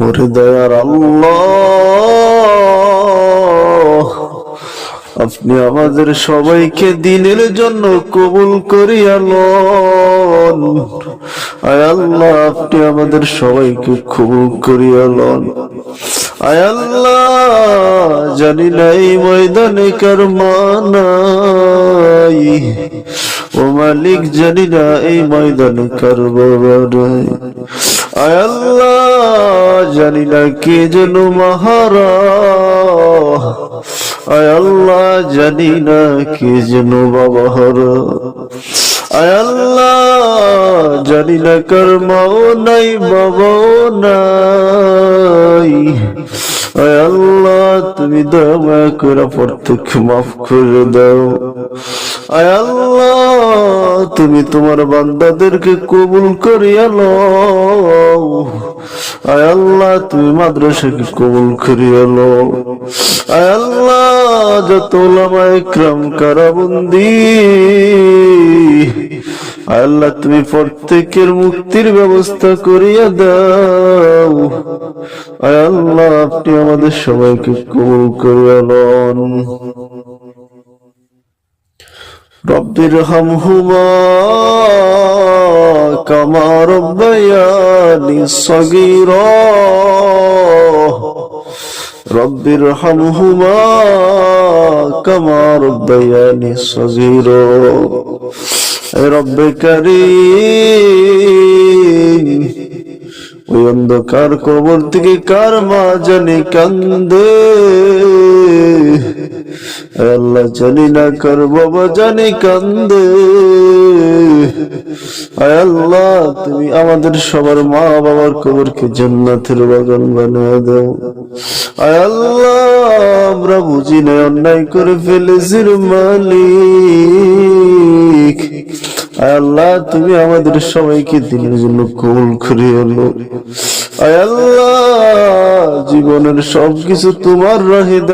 ওরে দয়ার আল্লাহ। আপনি আমাদের সবাইকে দিনের জন্য কবুল করিয়া লন। আয় আল্লাহ, আপনি আমাদের সবাইকে কবুল করিয়া লন। আয় আল্লাহ, জানি না এই ময়দানে কার মানাই। ও মালিক, জানি না এই ময়দানে কার বাবা নাই। আল্লাহ, জানি না কে যেন মাহারা আল্লাহ, জানি না কে যেন বাবা হারা আল্লাহ, জানি না কার মাও নাই, বাবাও নাই। আল্লাহ, তুমি দয়া করে প্রত্যেক মাফ করে দাও। আল্লাহ তুমি তোমার বান্দাদেরকে কবুল করিয়া লও। আয় আল্লাহ, তুমি মাদ্রাসাকে কবুল করিয়া লও। আয় আল্লাহ, যত ওলামা ইকরাম কারাবন্দি। আয় আল্লাহ, তুমি প্রত্যেকের মুক্তির ব্যবস্থা করিয়া দাও। আয় আল্লাহ, আপনি আমাদের সবাইকে কবুল করিয়া লন। রব্বির হাম হুমা কামা রব্বায়ানি সগীরা। রব্বির হাম হুমা কামা রব্বায়ানি সগীরা। রব্বে করি ওই অন্ধকার কবর থেকে কার মা জানি কান্দে? জানি না কার বাবা জানি কান্দে আল্লাহ, তুমি আমাদের সবার মা বাবার কবরকে জান্নাতের বাগান বানিয়ে দাও। আয় আল্লাহ, আমরা বুঝি না, অন্যায় করে ফেলেছি মালিক। আয় আল্লাহ, তুমি আমাদের সবাইকে দিনের জন্য কবুল করে এলো আয় আল্লাহ, জীবনের সবকিছু তোমার রহে